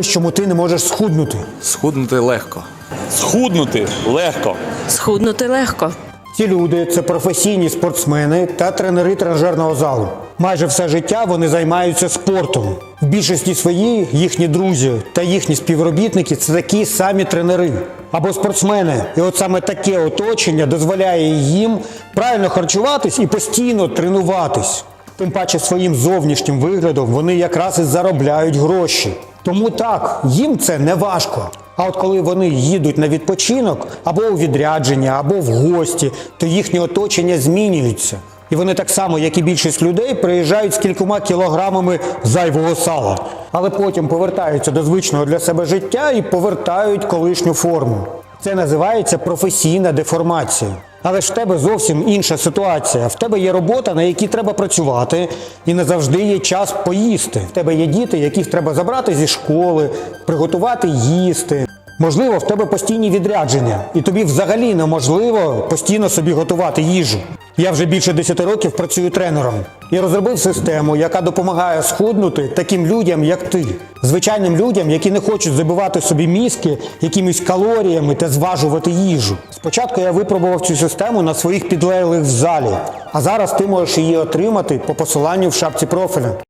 Ось чому ти не можеш схуднути. Схуднути легко. Схуднути легко. Схуднути легко. Ці люди це професійні спортсмени та тренери тренажерного залу. Майже все життя вони займаються спортом. В більшості своїй їхні друзі та їхні співробітники це такі самі тренери або спортсмени. І от саме таке оточення дозволяє їм правильно харчуватись і постійно тренуватись. Тим паче своїм зовнішнім виглядом вони якраз і заробляють гроші. Тому так, їм це не важко. А от коли вони їдуть на відпочинок або у відрядження, або в гості, то їхнє оточення змінюється. І вони так само, як і більшість людей, приїжджають з кількома кілограмами зайвого сала, але потім повертаються до звичного для себе життя і повертають колишню форму. Це називається професійна деформація. Але ж в тебе зовсім інша ситуація. В тебе є робота, на якій треба працювати, і не завжди є час поїсти. В тебе є діти, яких треба забрати зі школи, приготувати їсти. Можливо, в тебе постійні відрядження, і тобі взагалі неможливо постійно собі готувати їжу. Я вже більше 10 років працюю тренером і розробив систему, яка допомагає схуднути таким людям, як ти, звичайним людям, які не хочуть забивати собі мізки якимись калоріями та зважувати їжу. Спочатку я випробував цю систему на своїх підлеглих в залі, а зараз ти можеш її отримати по посиланню в шапці профіля.